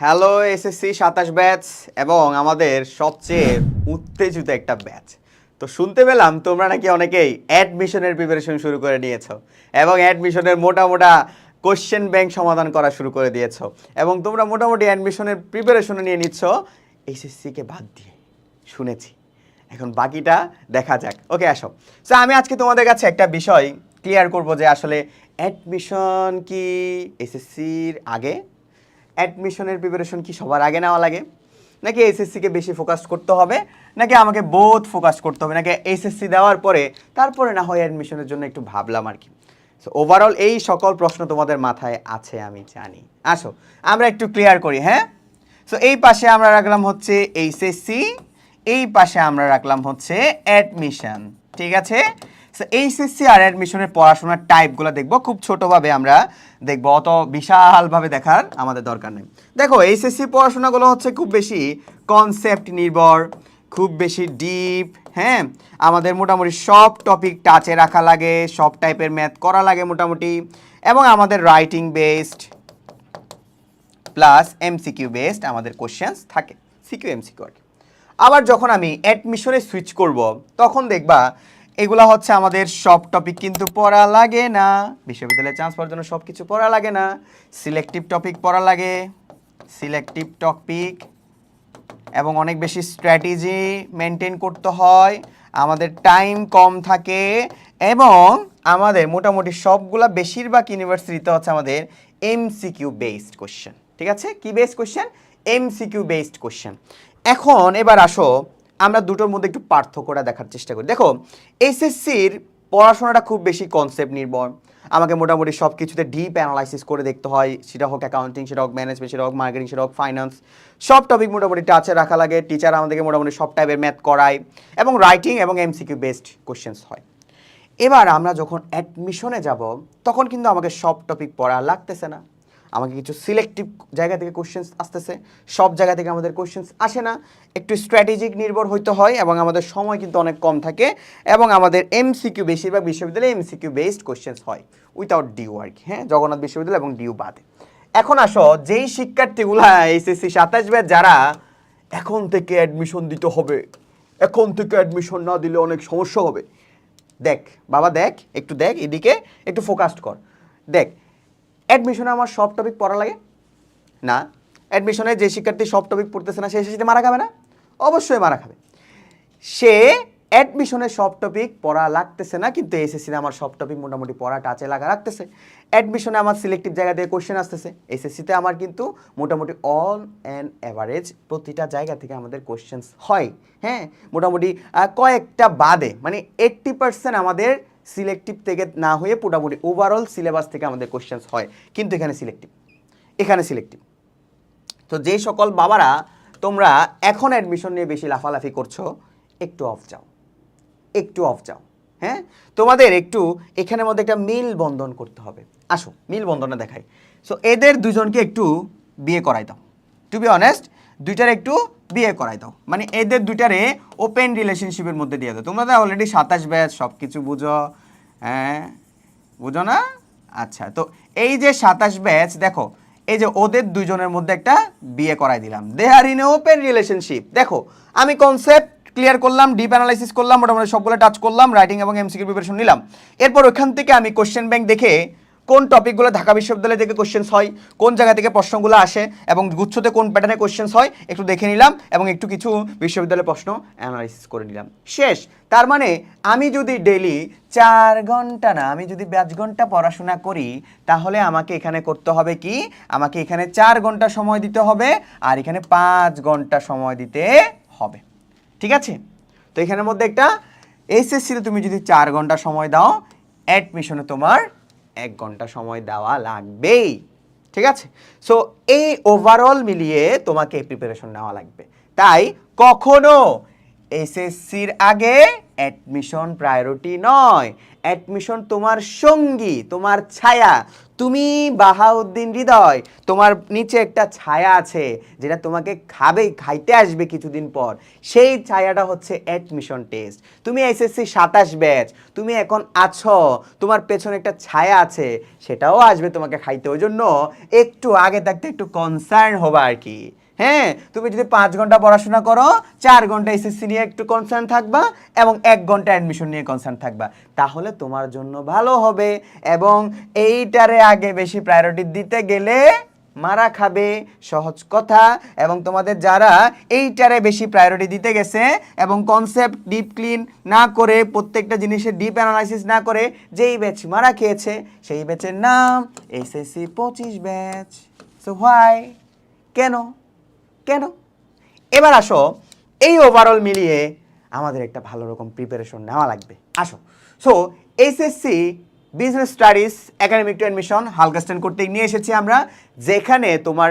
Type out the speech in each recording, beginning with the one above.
Hello SSC সাতাশ batch এবং আমাদের সবচেয়ে উত্তেজিত একটা ব্যাচ তো শুনতে পেলাম তোমরা নাকি অনেকেই অ্যাডমিশনের প্রিপারেশন শুরু করে নিয়েছো এবং অ্যাডমিশনের মোটা মোটা কোশ্চেন ব্যাংক সমাধান করা শুরু করে দিয়েছ এবং তোমরা মোটামুটি অ্যাডমিশনের প্রিপারেশন নিয়ে নিচ্ছ। এসএসসিকে বাদ দিয়ে শুনেছি। এখন বাকিটা দেখা যাক। ওকে আসো। সো আমি আজকে তোমাদের কাছে একটা বিষয় ক্লিয়ার করব যে আসলে অ্যাডমিশন কি এসএসসির আগে? অ্যাডমিশনের প্রিপারেশন কি সবার আগে নেওয়া লাগে? নাকি এসএসসিকে বেশি ফোকাস করতে হবে? নাকি আমাকে বোধ ফোকাস করতে হবে? নাকি এসএসসি দেওয়ার পরে, তারপরে না হয় অ্যাডমিশনের জন্য একটু ভাবলাম আর কি। সো ওভারঅল এই সকল প্রশ্ন তোমাদের মাথায় আছে, আমি জানি। আসো, আমরা একটু ক্লিয়ার করি হ্যাঁ? সো এই পাশে আমরা রাখলাম হচ্ছে এইচএসসি, এই পাশে আমরা রাখলাম হচ্ছে অ্যাডমিশন ঠিক আছে? এইচএসসি আর অ্যাডমিশনের পড়াশোনার টাইপগুলো দেখব। খুব ছোটোভাবে আমরা দেখব। অত বিশালভাবে দেখার আমাদের দরকার নেই। দেখো এইচএসসি পড়াশোনাগুলো হচ্ছে খুব বেশি কনসেপ্ট নির্ভর, খুব বেশি ডিপ হ্যাঁ? আমাদের মোটামুটি সব টপিক টাচে রাখা লাগে, সব টাইপের ম্যাথ করা লাগে মোটামুটি। এবং আমাদের writing based plus MCQ based আমাদের কোশ্চেন্স থাকে। সিকিউ এমসিকিউ আর। আবার যখন আমি অ্যাডমিশনে সুইচ করব, তখন দেখবা এগুলা হচ্ছে আমাদের সব টপিক কিন্তু পড়া লাগে না। বিশ্ববিদ্যালয়ে চান্স পাওয়ার জন্য সব কিছু পড়া লাগে না। সিলেক্টিভ টপিক পড়া লাগে। সিলেক্টিভ টপিক এবং অনেক বেশি স্ট্র্যাটেজি মেনটেন করতে হয়। আমাদের টাইম কম থাকে এবং আমাদের মোটামুটি সবগুলা বেশিরভাগ ইউনিভার্সিটিতে হচ্ছে আমাদের এমসিকিউ বেসড কোশ্চেন ঠিক আছে? কি based question MCQ based question এখন এবার আসো আমরা দুটোর মধ্যে একটু পার্থক্যটা দেখার চেষ্টা করি। দেখো এসএসসির পড়াশোনাটা খুব বেশি কনসেপ্ট নির্ভর। আমাকে মোটামুটি সব কিছুতে ডিপ অ্যানালাইসিস করে দেখতে হয়। সেটা হোক অ্যাকাউন্টিং সেটা হোক ম্যানেজমেন্ট সেটা হোক মার্কেটিং সেটা হোক ফাইন্যান্স সব টপিক মোটামুটি টাচে রাখা লাগে। টিচার আমাদেরকে মোটামুটি সব টাইপের ম্যাথ করায় এবং রাইটিং এবং এমসিকিউ বেসড কোশ্চেন্স হয়। এবার আমরা যখন অ্যাডমিশনে যাব, তখন কিন্তু আমাকে সব টপিক পড়া লাগতেছে না। আমাকে কিছু সিলেক্টিভ জায়গা থেকে কোশ্চেন্স আসতেছে। সব জায়গা থেকে আমাদের কোশ্চেন্স আসে না। একটু স্ট্র্যাটেজিক নির্ভর হইতে হয় এবং আমাদের সময় কিন্তু অনেক কম থাকে এবং আমাদের এমসিকিউ বেশিরভাগ বিশ্ববিদ্যালয়ে এমসিকিউ বেসড কোশ্চেন্স হয় উইথাউট ডিউ আর কি হ্যাঁ? জগন্নাথ বিশ্ববিদ্যালয় এবং ডিউ বাদে। এখন আসো, যেই শিক্ষার্থীগুলা এইচএসসি সাতাশ ব্যাচ, যারা এখন থেকে অ্যাডমিশন দিতে হবে, এখন থেকে অ্যাডমিশন না দিলে অনেক সমস্যা হবে। দেখ, বাবা দেখ, একটু দেখ এদিকে, একটু ফোকাসড কর। দেখ অ্যাডমিশনে আমার সব টপিক পড়া লাগে? না। অ্যাডমিশনে যে শিক্ষার্থী সব টপিক পড়তেছে না, সে শেষে মারা খাবে না? অবশ্যই মারা খাবে। সে অ্যাডমিশনে সব টপিক পড়া লাগতেছে না, কিন্তু এসএসসিতে আমার সব টপিক মোটামুটি পড়া টাচে লাগা রাখতেছে। অ্যাডমিশনে আমার সিলেক্টিভ জায়গা দিয়ে কোশ্চেন আসতেছে। এসএসসিতে আমার কিন্তু মোটামুটি অল অ্যান্ড অ্যাভারেজ প্রতিটা জায়গা থেকে আমাদের কোশ্চেন্স হয়। হ্যাঁ মোটামুটি কয়েকটা বাদে। মানে এইট্টি পার্সেন্ট আমাদের সিলেক্টিভ থেকে না হয়ে মোটামুটি ওভারঅল সিলেবাস থেকে আমাদের কোশ্চেন্স হয়। কিন্তু এখানে সিলেক্টিভ এখানে সিলেক্টিভ তো যে সকল বাবারা তোমরা এখন অ্যাডমিশন নিয়ে বেশি লাফালাফি করছ, একটু অফ যাও। একটু অফ যাও। হ্যাঁ? তোমাদের একটু এখানের মধ্যে একটা মিল বন্ধন করতে হবে। আসো মিল বন্ধনে দেখাই। সো এদের দুজনকে একটু বিয়ে করাই দাও। টু বি অনেস্ট দুইটার একটু বিয়ে করাই দাও। মানে এদের দুইটারে ওপেন রিলেশনশিপের মধ্যে দিয়ে দাও। তোমরা তো অলরেডি সাতাশ ব্যাচ সব কিছু বুঝো। হ্যাঁ? বুঝো না? আচ্ছা তো এই যে সাতাশ ব্যাচ দেখো, এই যে ওদের দুজনের মধ্যে একটা বিয়ে করাই দিলাম। They are in open relationship দেখো, আমি কনসেপ্ট ক্লিয়ার করলাম ডিপ অ্যানালাইসিস করলাম, মোটামুটি সবগুলো টাচ করলাম রাইটিং এবং এমসিকিউ প্রিপারেশন নিলাম। এরপর ওখান থেকে আমি কোশ্চেন ব্যাংক দেখে কোন টপিকগুলো ঢাকা বিশ্ববিদ্যালয় থেকে কোশ্চেন্স হয়, কোন জায়গা থেকে প্রশ্নগুলো আসে এবং গুচ্ছতে কোন প্যাটার্নে কোশ্চেন্স হয়, একটু দেখে নিলাম এবং একটু কিছু বিশ্ববিদ্যালয়ের প্রশ্ন অ্যানালাইসিস করে নিলাম। শেষ, তার মানে আমি যদি ডেলি চার ঘণ্টা না, আমি যদি পাঁচ ঘণ্টা পড়াশোনা করি, তাহলে আমাকে এখানে করতে হবে কি? আমাকে এখানে চার ঘণ্টা সময় দিতে হবে আর এখানে পাঁচ ঘণ্টা সময় দিতে হবে। ঠিক আছে? তো এখানের মধ্যে একটা এসএসসিতে তুমি যদি চার ঘণ্টা সময় দাও অ্যাডমিশনে তোমার এক ঘণ্টা সময় দেওয়া লাগবেই, ঠিক আছে? সো এই ওভারঅল মিলিয়ে তোমাকে প্রিপারেশন নেওয়া লাগবে। তাই কখনো এসএসসির আগে অ্যাডমিশন প্রায়োরিটি নয়। অ্যাডমিশন তোমার সঙ্গী, তোমার ছায়া তুমি বাহাউদ্দিন হৃদয়, তোমার নিচে একটা ছায়া আছে যেটা তোমাকে খাবে, খাইতে আসবে কিছুদিন পর। সেই ছায়াটা হচ্ছে অ্যাডমিশন টেস্ট তুমি এসএসসি সাতাশ ব্যাচ তুমি এখন আছো, তোমার পেছনে একটা ছায়া আছে, সেটাও আসবে তোমাকে খাইতে। ওই জন্য একটু আগে থাকতে একটু কনসার্ন হবা আর কি। হ্যাঁ তুমি যদি পাঁচ ঘণ্টা পড়াশোনা করো, চার ঘণ্টা এসএসসি নিয়ে একটু কনসার্ন থাকবা এবং এক ঘণ্টা অ্যাডমিশন নিয়ে কনসার্ন থাকবা। তাহলে তোমার জন্য ভালো হবে এবং এইটারে আগে বেশি প্রায়োরিটি দিতে গেলে মারা খাবে, সহজ কথা। এবং তোমাদের যারা এইটারে বেশি প্রায়োরিটি দিতে গেছে এবং কনসেপ্ট ডিপ ক্লিন না করে, প্রত্যেকটা জিনিসের ডিপ অ্যানালাইসিস না করে যেই ব্যাচ মারা খেয়েছে, সেই ব্যাচের নাম এসএসসি পঁচিশ ব্যাচ সো হোয়াই কেন? কেন? এবার আসো, এই ওভারঅল মিলিয়ে আমাদের একটা ভালো রকম প্রিপারেশন নেওয়া লাগবে। আসো। So HSC business studies academic to admission হালকাস্টেন করতে নিয়ে এসেছি আমরা, যেখানে তোমার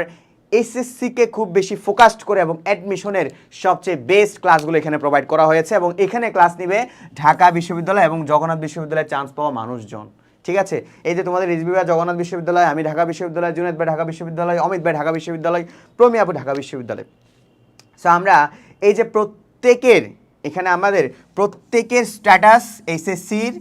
এসএসসিকে খুব বেশি ফোকাসড করে এবং অ্যাডমিশনের সবচেয়ে বেস্ট ক্লাসগুলো এখানে প্রোভাইড করা হয়েছে এবং এখানে ক্লাস নিবে ঢাকা বিশ্ববিদ্যালয় এবং জগন্নাথ বিশ্ববিদ্যালয়ে চান্স পাওয়া মানুষজন। ঠিক আছে? এই যে তোমাদের রিজবি ভাই জগন্নাথ বিশ্ববিদ্যালয়, আমি ঢাকা বিশ্ববিদ্যালয়, জুনেদ ভাই ঢাকা বিশ্ববিদ্যালয়, অমিত ভাই ঢাকা বিশ্ববিদ্যালয়, প্রমি আপু ঢাকা বিশ্ববিদ্যালয়। সো আমরা এই যে প্রত্যেকের, এখানে আমাদের প্রত্যেকের স্ট্যাটাস এইচএসসির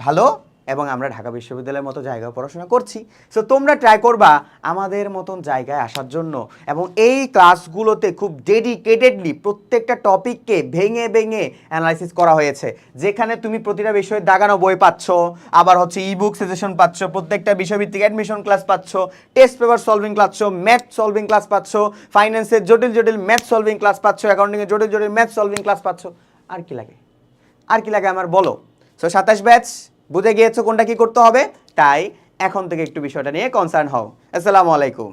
ভালো এবং আমরা ঢাকা বিশ্ববিদ্যালয়ের মতো জায়গায় পড়াশোনা করছি। সো তোমরা ট্রাই করবা আমাদের মতন জায়গায় আসার জন্য এবং এই ক্লাসগুলোতে খুব ডেডিকেটেডলি প্রত্যেকটা টপিককে ভেঙে ভেঙে অ্যানালাইসিস করা হয়েছে। যেখানে তুমি প্রতিটা বিষয়ে দাগানো বই পাচ্ছ, আবার হচ্ছে ইবুক সাজেশন পাচ্ছ, প্রত্যেকটা বিষয়ভিত্তিক অ্যাডমিশন ক্লাস পাচ্ছ টেস্ট পেপার সলভিং ক্লাস পাচ্ছ ম্যাথ সলভিং ক্লাস পাচ্ছ ফাইন্যান্সের জটিল জটিল ম্যাথ সলভিং ক্লাস পাচ্ছ অ্যাকাউন্টিংয়ের জটিল জটিল ম্যাথ সলভিং ক্লাস পাচ্ছ। আর কি লাগে? আর কি লাগে আমার বলো? সো সাতাশ ব্যাচ বুঝে গিয়েছো কোনটা কি করতে হবে? তাই এখন থেকে একটু বিষয়টা নিয়ে কনসার্ন হও। আসসালামু আলাইকুম।